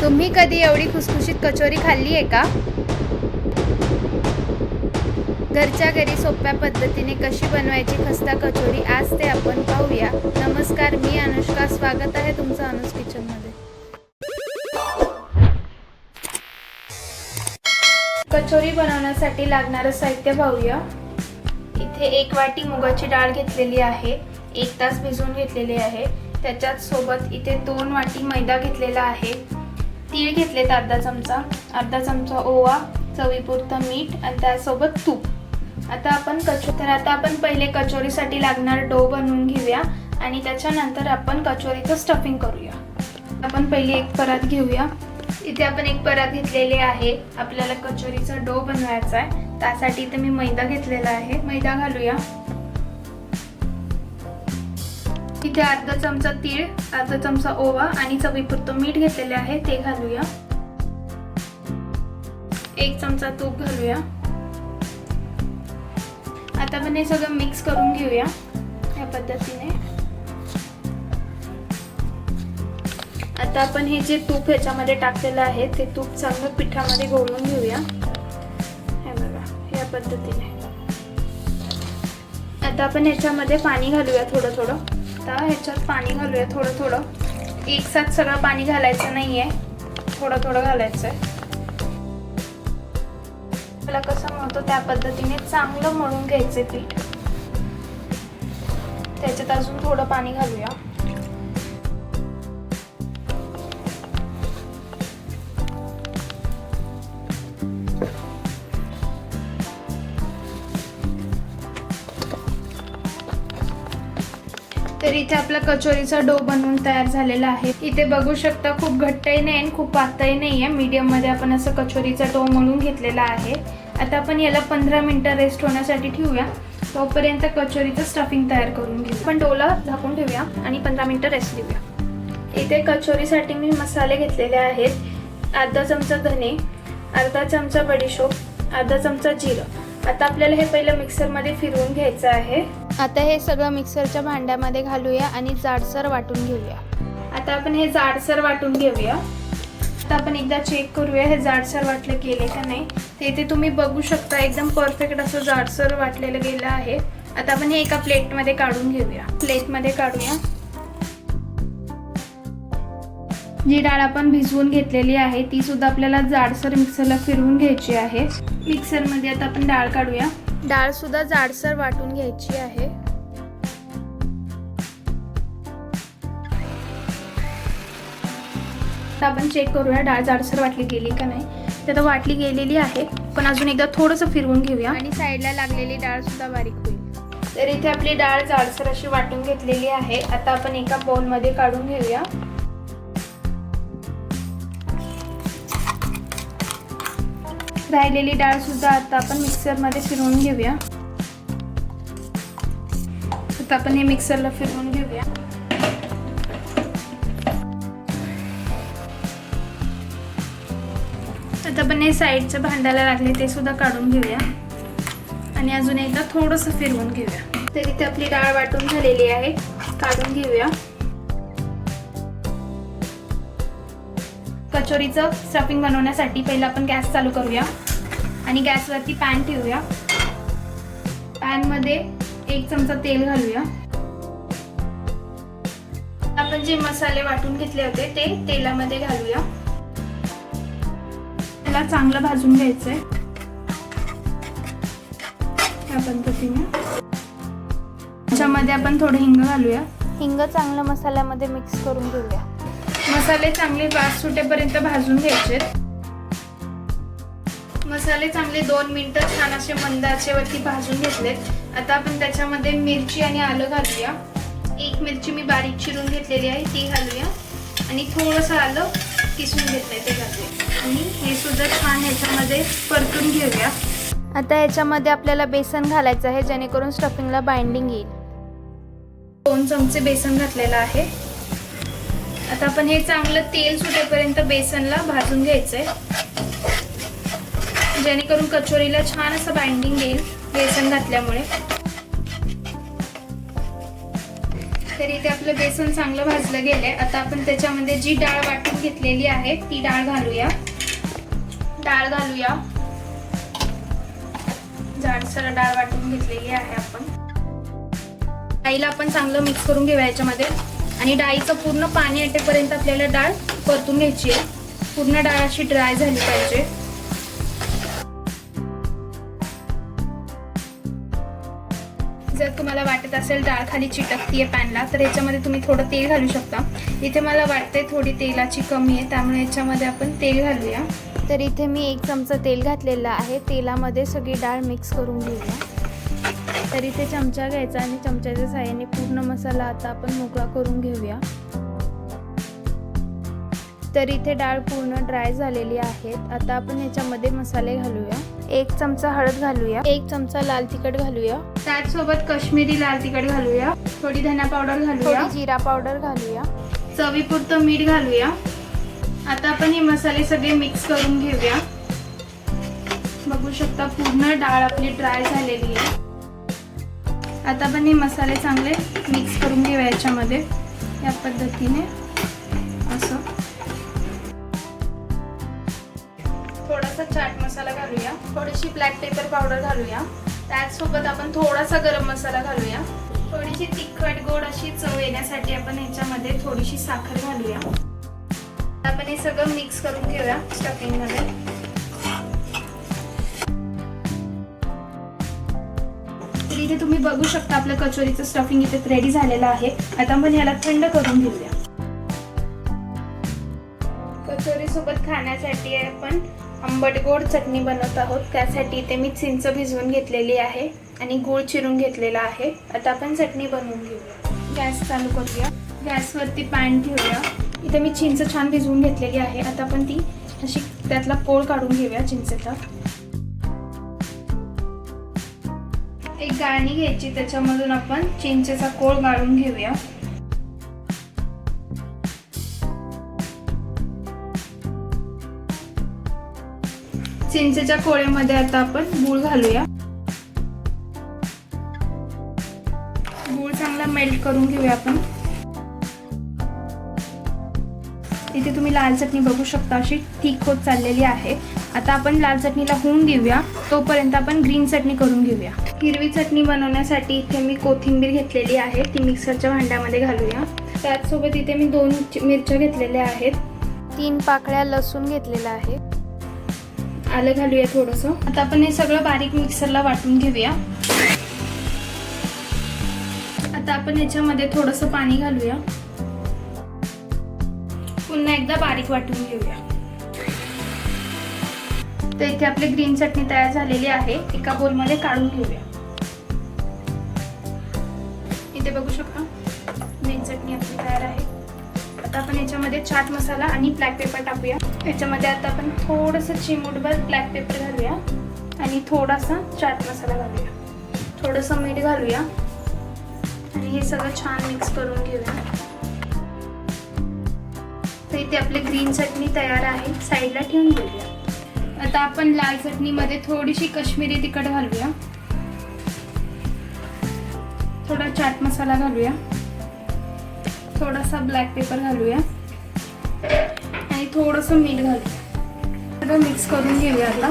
तुम्ही कधी एवढी खुसखुशीत कचोरी खाल्ली आहे का? घरच्या घरी सोप्या पद्धतीने कशी बनवायची खस्ता कचोरी आज ते आपण पाहूया. नमस्कार मी अनुष्का. स्वागत आहे तुमचं अनुज किचनमध्ये. कचोरी बनवण्यासाठी लागणारं साहित्य पाहूया. इथे एक वाटी मुगाची डाळ घेतलेली आहे. एक तास भिजवून घेतलेली आहे. त्याच्यात सोबत इथे दोन वाटी मैदा घेतलेला आहे. तीळ घेतलेत अर्धा चमचा. अर्धा चमचा ओवा चवीपुरतं मीठ आणि त्यासोबत तूप. आता आपण कचो तर आता आपण पहिले कचोरीसाठी लागणार डो बनवून घेऊया आणि त्याच्यानंतर आपण कचोरीचं स्टफिंग करूया. आपण पहिली एक परात घेऊया. इथे आपण एक परात घेतलेली आहे. आपल्याला कचोरीचा डो बनवायचा आहे. त्यासाठी इथे मी मैदा घेतलेला आहे. मैदा घालूया. इथे अर्धा चमचा तीळ अर्धा चमचा ओवा आणि चवीपुरतं मीठ घेतलेले आहे ते घालूया. एक चमचा तूप घालूया. आता आपण हे सगळं मिक्स करून घेऊया या पद्धतीने. आता आपण हे जे तूप ह्याच्यामध्ये टाकलेलं आहे ते तूप चांगलं पिठामध्ये घोळून घेऊया. हे बघा या पद्धतीने. आता आपण ह्याच्यामध्ये पाणी घालूया थोडं थोडं. आता ह्याच्यात पाणी घालूया थोडं थोडं. एक साथ सगळं पाणी घालायचं नाही आहे थोडं थोडं घालायचं आहे आपल्याला कसं म्हणतो त्या पद्धतीने चांगलं मळून घ्यायचे पीठ. त्याच्यात अजून थोडं पाणी घालूया. तर इथे आपला कचोरीचा डो बनवून तयार झालेला आहे. इथे बघू शकता खूप घट्टही नाही आणि खूप पातळही नाही आहे मीडियममध्ये आपण असं कचोरीचा डो म्हणून घेतलेला आहे. आता आपण याला पंधरा मिनटं रेस्ट होण्यासाठी ठेवूया. तोपर्यंत कचोरीचं स्टफिंग तयार करून घेऊ पण डोला झाकून ठेवूया आणि पंधरा मिनटं रेस्ट देऊया. इथे कचोरीसाठी मी मसाले घेतलेले आहेत. अर्धा चमचा धने अर्धा चमचा बडीशोप अर्धा चमचा जिरं. आता आपल्याला हे पहिलं मिक्सरमध्ये फिरवून घ्यायचं आहे. आता हे सगळं मिक्सरच्या भांड्यामध्ये घालूया आणि जाडसर वाटून घेऊया. आता आपण हे जाडसर वाटून घेऊया. आता आपण एकदा चेक करूया हे जाडसर वाटलं गेले का नाही. ते इथे तुम्ही बघू शकता एकदम परफेक्ट असं जाडसर वाटलेलं गेलं आहे. आता आपण हे एका प्लेटमध्ये काढून घेऊया. प्लेटमध्ये काढूया. जी डाळ आपण भिजवून घेतलेली आहे ती सुद्धा आपल्याला जाडसर मिक्सरला फिरवून घ्यायची आहे. मिक्सरमध्ये आता आपण डाळ काढूया. डाळ सुद्धा जाडसर वाटून घ्यायची आहे. आता आपण चेक करूया डाळ जाडसर वाटली गेली का नाही. तर आता वाटली गेलेली आहे पण अजून एकदा थोडंसं फिरवून घेऊया. आणि साईडला लागलेली डाळ सुद्धा बारीक होईल. तर इथे आपली डाळ जाडसर अशी वाटून घेतलेली आहे. आता आपण एका बोलमध्ये काढून घेऊया. राहिलेली डाळ सुद्धा आता आपण मिक्सरमध्ये फिरवून घेऊया. आता आपण हे मिक्सरला फिरवून घेऊया. आता आपण हे साईडचं भांड्याला लागले ते सुद्धा काढून घेऊया. आणि अजून एकदा थोडंसं फिरवून घेऊया. तर इथे आपली डाळ वाटून झालेली आहे. काढून घेऊया. कचोरीचं स्टफिंग बनवण्यासाठी पहिलं आपण गॅस चालू करूया. आणि गॅसवरती पॅन ठेवूया. पॅनमध्ये एक चमचा तेल घालूया. आपण जे मसाले वाटून घेतले होते ते तेलामध्ये घालूया. त्याला चांगलं भाजून घ्यायचंय. त्या पद्धतीने. त्याच्यामध्ये आपण थोडं हिंग घालूया. हिंग चांगलं मसाल्यामध्ये मिक्स करून घेऊया. मसाले चांगले वास सुटेपर्यंत भाजून घ्यायचे. मसाले चांगले दोन मिनिटं छान असे मंद आचेवरती भाजून घेतलेत. आता आपण त्याच्यामध्ये मिरची आणि आलं घालूया. एक मिरची मी बारीक चिरून घेतलेली आहे ती घालूया. आणि थोडंसं आलं किसून घेतलंय ते घालूया. आणि हे सुद्धा छान ह्याच्यामध्ये परतून घेऊया. आता याच्यामध्ये आपल्याला बेसन घालायचं आहे जेणेकरून स्टफिंगला बाइंडिंग येईल. दोन चमचे बेसन घातलेलं आहे. आता आपण हे चांगलं तेल सुटेपर्यंत बेसनला भाजून घ्यायचंय. जेणेकरून कचोरीला छान असं बाइंडिंग येईल बेसन घातल्यामुळे. तर इथे आपलं बेसन चांगलं भाजलं गेलंय. आता आपण त्याच्यामध्ये जी डाळ वाटून घेतलेली आहे ती डाळ घालूया. डाळ घालूया. जाडसर डाळ वाटून घेतलेली आहे आपण. डाळीला आपण चांगलं मिक्स करून घेऊया याच्यामध्ये. आणि डाळीचं पूर्ण पाणी आटेपर्यंत आपल्याला डाळ परतून घ्यायची आहे. पूर्ण डाळ अशी ड्राय झाली पाहिजे. जर तुम्हाला वाटत असेल डाळ खाली चिटकतीये पॅनला तर याच्यामध्ये तुम्ही थोडं तेल घालू शकता. इथे मला वाटतंय थोडी तेलाची कमी आहे त्यामुळे याच्यामध्ये आपण तेल घालूया. तर इथे मी एक चमचा तेल घातलेलं आहे. तेलामध्ये सगळी डाळ मिक्स करून घेऊया. तर इथे चमचा घ्यायचा आणि चमच्याच्या साहाय्याने पूर्ण मसाला आता आपण मोकळा करून घेऊया. तर इथे डाळ पूर्ण ड्राय झालेली आहेत आता आपण याच्यामध्ये मसाले घालूया. एक चमचा हळद घालूया. एक चमचा लाल तिखट घालूया. त्याचसोबत काश्मीरी लाल तिखट घालूया. थोडी धना पावडर घालूया. जिरा पावडर घालूया. चवीपुरतं मीठ घालूया. आता आपण हे मसाले सगळे मिक्स करून घेऊया. बघू शकता पूर्ण डाळ आपली ड्राय झालेली आहे. आता आपण हे मसाले चांगले मिक्स करून घेऊया याच्यामध्ये या पद्धतीने. असं. थोडासा चाट मसाला घालूया. थोडीशी ब्लॅक पेपर पावडर घालूया. त्याचसोबत आपण थोडासा गरम मसाला घालूया. थोडीशी तिखट गोड अशी चव येण्यासाठी आपण याच्यामध्ये थोडीशी साखर घालूया. आपण हे सगळं मिक्स करून घेऊया स्टफिंगमध्ये इथे तुम्ही बघू शकता आपलं कचोरीचं स्टफिंग इथे रेडी झालेलं आहे. आता आपण याला थंड करून घेऊया. कचोरी सोबत खाण्यासाठी आपण आंबट गोड चटणी बनवत आहोत. त्यासाठी इथे मी चिंच भिजवून घेतलेली आहे आणि गूळ चिरून घेतलेला आहे. आता आपण चटणी बनवून घेऊया. गॅस चालू करूया. गॅसवरती पॅन ठेवूया. इथे मी चिंच छान भिजवून घेतलेली आहे. आता आपण ती अशी त्यातला पोळ काढून घेऊया चिंचेचा. एक गाळणी घ्यायची त्याच्यामधून आपण चिंचेचा कोळ गाळून घेऊया. चिंचेच्या कोळ्यामध्ये आता आपण गूळ घालूया. गूळ चांगला मेल्ट करून घेऊया आपण. इथे तुम्ही लाल चटणी बघू शकता अशी ठीक होत चाललेली आहे. आता आपण लाल चटणीला होऊन देऊया तोपर्यंत आपण ग्रीन चटणी करून घेऊया. हिरवी चटणी बनवण्यासाठी इथे मी कोथिंबीर घेतलेली आहे. ती मिक्सरच्या भांड्यामध्ये घालूया. त्याचसोबत इथे मी दोन मिरच्या घेतलेल्या आहेत. तीन पाकळ्या लसूण घेतलेलं आहे. आलं घालूया थोडंसं. आता आपण हे सगळं बारीक मिक्सरला वाटून घेऊया. आता आपण याच्यामध्ये थोडंसं पाणी घालूया. पुन्हा एकदा बारीक वाटून घेऊया. तर इथे आपली ग्रीन चटणी तयार झालेली आहे. एका बोलमध्ये काढून घेऊया. इथे बघू शकता ग्रीन चटणी आपली तयार आहे. आता आपण याच्यामध्ये चाट मसाला आणि ब्लॅक पेपर टाकूया. याच्यामध्ये आता आपण थोडंसं चिमूटभर ब्लॅक पेपर घालूया आणि थोडासा चाट मसाला घालूया. थोडंसं मीठ घालूया. आणि हे सगळं छान मिक्स करून घेऊया. इथे आपली ग्रीन चटणी तयार आहे. साईडला ठेवून घेऊया आता आपण लाल चटणीमध्ये थोडीशी कश्मीरी तिखट घालूया. थोडा चाट मसाला घालूया. थोडासा ब्लॅक पेपर घालूया. आणि थोडंसं मीठ घालूया. सगळं मिक्स करून घेऊया आता.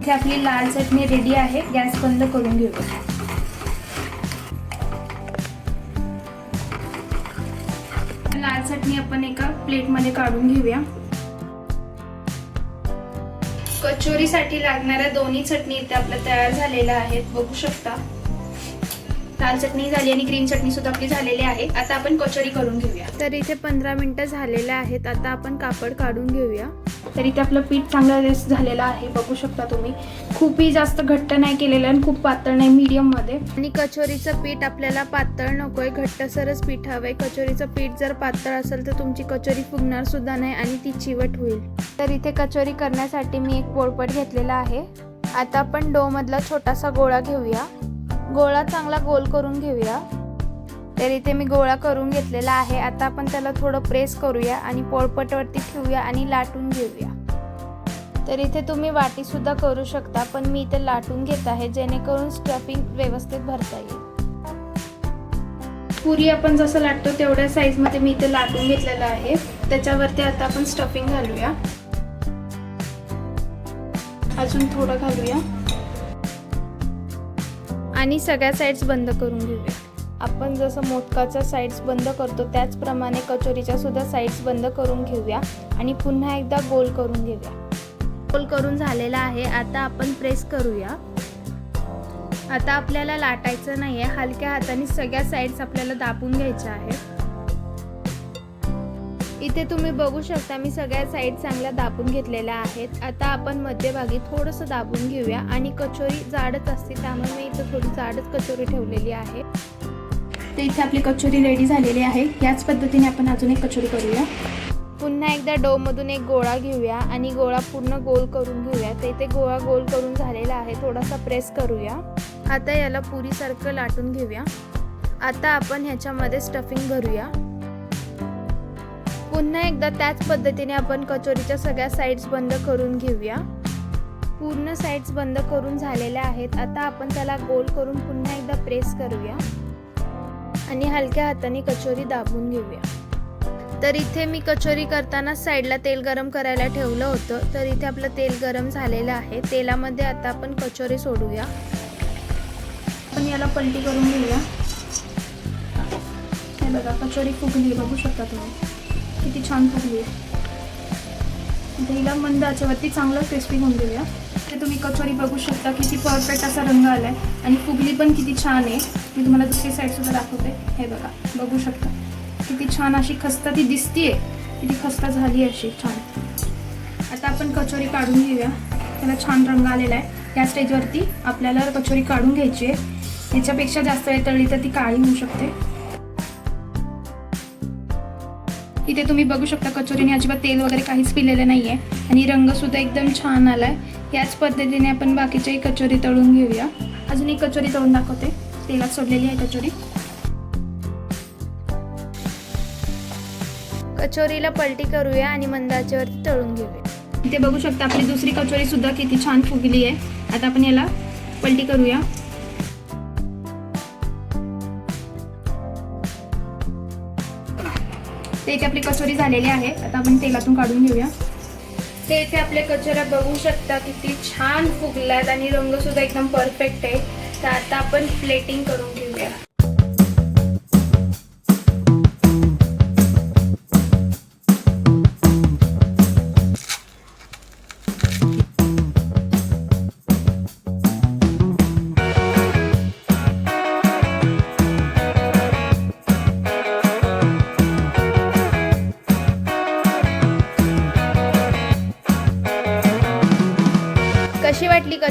इथे आपली लाल चटणी रेडी आहे. गॅस बंद करून घेऊया. चटणी आपण एका प्लेटमध्ये काढून घेऊया. कचोरीसाठी लागणाऱ्या दोन्ही चटणी इथे आपल्या तयार झालेल्या आहेत. बघू शकता. लाल चटणी झाली आणि ग्रीन चटणी सुद्धा आपली झालेली आहे. आता आपण कचोरी करून घेऊया. तर इथे पंधरा मिनिटं झालेले आहेत. आता आपण कापड काढून घेऊया. तर इथे आपलं पीठ चांगलं रेस्ट झालेलं आहे बघू शकता तुम्ही. खूपही जास्त घट्ट नाही केलेलं आणि खूप पातळ नाही मीडियममध्ये. आणि कचोरीचं पीठ आपल्याला पातळ नकोय घट्टसरच पीठ हवंय. कचोरीचं पीठ जर पातळ असेल तर तुमची कचोरी फुगणार सुद्धा नाही आणि ती चिवट होईल. तर इथे कचोरी करण्यासाठी मी एक पोळपट घेतलेला आहे. आता आपण डो मधला छोटासा गोळा घेऊया. गोळा चांगला गोल करून घेऊया. तर इथे मी गोळा करून घेतलेला आहे. आता आपण त्याला थोडं प्रेस करूया आणि पोळपटवरती ठेवूया आणि लाटून घेऊया. तर इथे तुम्ही वाटीसुद्धा करू शकता पण मी इथे लाटून घेत आहे जेणेकरून स्टफिंग व्यवस्थित भरता येईल. पुरी आपण जसं लाटतो तेवढ्या साईजमध्ये मी इथे लाटून घेतलेलं आहे. त्याच्यावरती आता आपण स्टफिंग घालूया. अजून थोडं घालूया. आणि सगळ्या साईड्स बंद करून घेऊया. आपण जसं मोदकाच्या साईड्स बंद करतो त्याचप्रमाणे कचोरीच्या सुद्धा साईड्स बंद करून घेऊया आणि पुन्हा एकदा गोल करून घेऊया. गोल करून झालेला आहे. आता आपण प्रेस करूया. आता आपल्याला लाटायचं नाही आहे हलक्या हाताने सगळ्या साईड्स आपल्याला दाबून घ्यायच्या आहेत. इथे तुम्ही बघू शकता मी सगळ्या साईड चांगल्या दाबून घेतलेल्या आहेत. आता आपण मध्यभागी थोडंसं दाबून घेऊया आणि कचोरी जाडच असते त्यामुळे मी इथं थोडी जाडच कचोरी ठेवलेली आहे. तर इथे आपली कचोरी रेडी झालेली आहे. याच पद्धतीने आपण अजून एक कचोरी करूया. पुन्हा एकदा डोमधून एक गोळा घेऊया आणि गोळा पूर्ण गोल करून घेऊया. तर इथे गोळा गोल करून झालेला आहे. थोडासा प्रेस करूया. आता याला पुरीसारखं लाटून घेऊया. आता आपण ह्याच्यामध्ये स्टफिंग भरूया. पुन्हा एकदा त्याच पद्धतीने आपण कचोरीच्या सगळ्या साईड्स बंद करून घेऊया. पूर्ण साईड्स बंद करून झालेल्या आहेत. आता आपण त्याला गोल करून पुन्हा एकदा प्रेस करूया. आणि हलक्या हाताने कचोरी दाबून घेऊया. तर इथे मी कचोरी करताना साईडला तेल गरम करायला ठेवलं होतं. तर इथे आपलं तेल गरम झालेलं आहे. तेलामध्ये आता आपण कचोरी सोडूया. आपण याला पलटी करून घेऊया. हे बघा कचोरी फुगली. बघू शकता तुम्ही. किती छान फुगली. आहे हिला मंद याच्यावरती चांगलं क्रिस्पी होऊन देऊया. ते तुम्ही कचोरी बघू शकता किती परफेक्ट असा रंग आला आहे आणि फुगली पण किती छान आहे. मी तुम्हाला दुसरी साईडसुद्धा दाखवते. हे बघा बघू शकता. किती छान अशी खस्ता ती दिसतीये. किती खस्ता झाली अशी छान. आता आपण कचोरी काढून घेऊया. त्याला छान रंग आलेला आहे. या स्टेजवरती आपल्याला कचोरी काढून घ्यायची आहे. याच्यापेक्षा जास्त वेळ तळली तर ती काळी होऊ शकते. इथे तुम्ही बघू शकता कचोरीने अजिबात तेल वगैरे काहीच पिलेलं नाही आहे आणि रंगसुद्धा एकदम छान आला आहे याच पद्धतीने आपण बाकीच्याही कचोरी तळून घेऊया. अजून एक कचोरी तळून दाखवते. तेलात सोडलेली आहे कचोरी. कचोरीला पलटी करूया आणि मंदाच्यावरती तळून घेऊया. इथे बघू शकता आपली दुसरी कचोरी सुद्धा किती छान फुगली आहे आता आपण याला पलटी करूया. ते इथे आपली कचोरी झालेली आहे. आता आपण तेलातून काढून घेऊया. ते इथे आपले कचोऱ्या बघू शकता किती छान फुगल्यात आणि रंग सुद्धा एकदम परफेक्ट आहे. तर आता आपण प्लेटिंग करून घेऊया.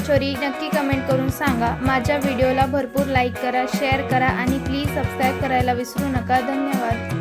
कचोरी नक्की कमेंट करून सांगा. माझ्या व्हिडिओला भरपूर लाईक करा शेअर करा आणि प्लीज सबस्क्राईब करायला विसरू नका. धन्यवाद.